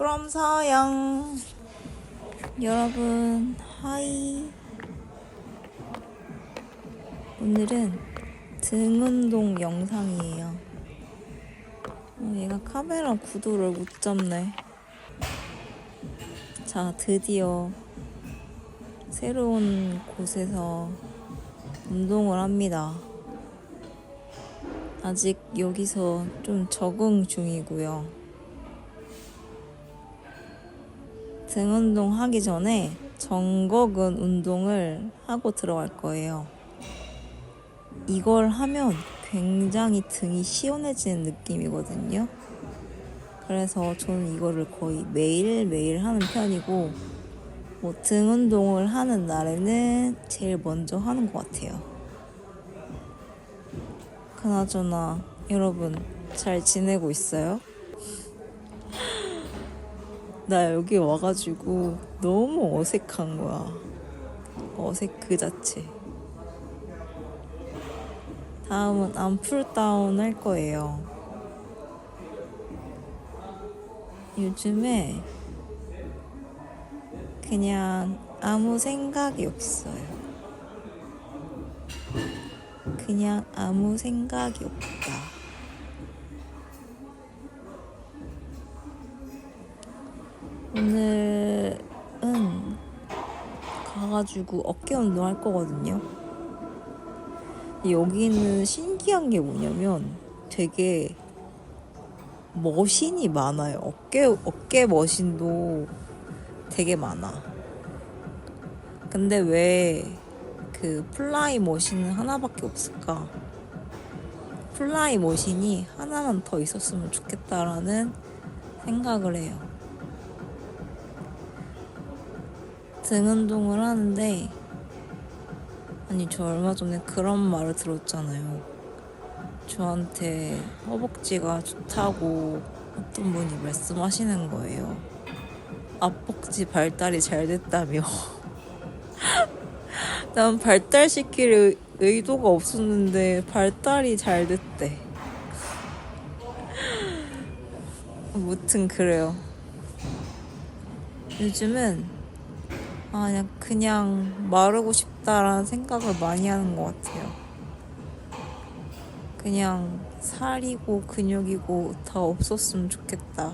from 서영. 여러분 하이. 오늘은 등 운동 영상이에요. 어, 얘가 카메라 구도를 못 잡네. 자 드디어 새로운 곳에서 운동을 합니다. 아직 여기서 좀 적응 중이고요. 등 운동 하기 전에 정거근 운동을 하고 들어갈 거예요. 이걸 하면 굉장히 등이 시원해지는 느낌이거든요. 그래서 저는 이거를 거의 매일매일 하는 편이고, 뭐 등 운동을 하는 날에는 제일 먼저 하는 것 같아요. 그나저나 여러분 잘 지내고 있어요? 나 여기 와가지고 너무 어색한 거야. 어색 그 자체. 다음은 암풀다운 할 거예요. 요즘에 그냥 아무 생각이 없어요. 그냥 아무 생각이 없다. 오늘은 가가지고 어깨 운동 할 거거든요. 여기는 신기한 게 뭐냐면 되게 머신이 많아요. 어깨, 어깨 머신도 되게 많아. 근데 왜 그 플라이 머신은 하나밖에 없을까? 플라이 머신이 하나만 더 있었으면 좋겠다라는 생각을 해요. 등 운동을 하는데, 아니, 저 얼마 전에 그런 말을 들었잖아요. 저한테 허벅지가 좋다고 어떤 분이 말씀하시는 거예요. 앞벅지 발달이 잘 됐다며. 난 발달시킬 의- 의도가 없었는데 발달이 잘 됐대. 무튼 그래요. 요즘은 아 그냥 그냥 마르고 싶다라는 생각을 많이 하는 것 같아요. 그냥 살이고 근육이고 다 없었으면 좋겠다.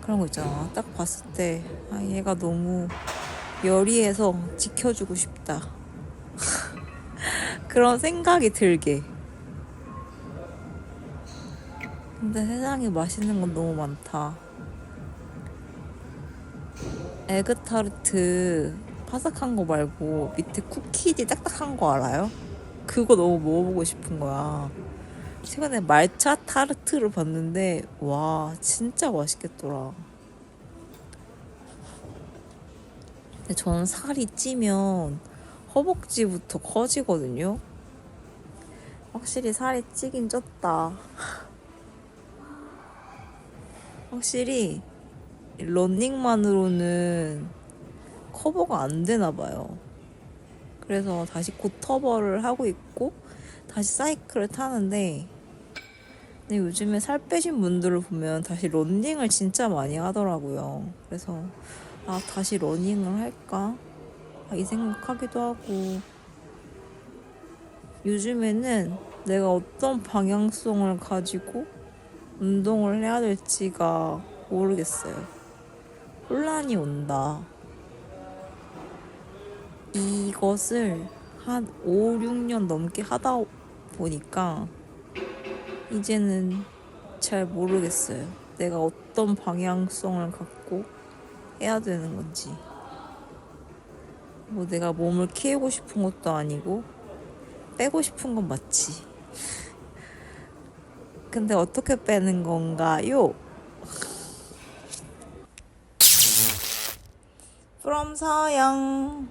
그런 거 있잖아. 딱 봤을 때 아, 얘가 너무 열이해서 지켜주고 싶다. 그런 생각이 들게. 근데 세상에 맛있는 건 너무 많다. 에그타르트 바삭한 거 말고 밑에 쿠키지 딱딱한 거 알아요? 그거 너무 먹어보고 싶은 거야. 최근에 말차 타르트를 봤는데 와 진짜 맛있겠더라. 근데 저는 살이 찌면 허벅지부터 커지거든요. 확실히 살이 찌긴 쪘다. 확실히 런닝만으로는 커버가 안 되나 봐요. 그래서 다시 곧 터버를 하고 있고 다시 사이클을 타는데 근데 요즘에 살 빼신 분들을 보면 다시 런닝을 진짜 많이 하더라고요. 그래서 아 다시 러닝을 할까? 아, 이 생각하기도 하고 요즘에는 내가 어떤 방향성을 가지고 운동을 해야 될지가 모르겠어요. 혼란이 온다. 이것을 한 5, 6년 넘게 하다 보니까 이제는 잘 모르겠어요. 내가 어떤 방향성을 갖고 해야 되는 건지. 뭐 내가 몸을 키우고 싶은 것도 아니고 빼고 싶은 건 맞지. 근데 어떻게 빼는 건가요? From 서영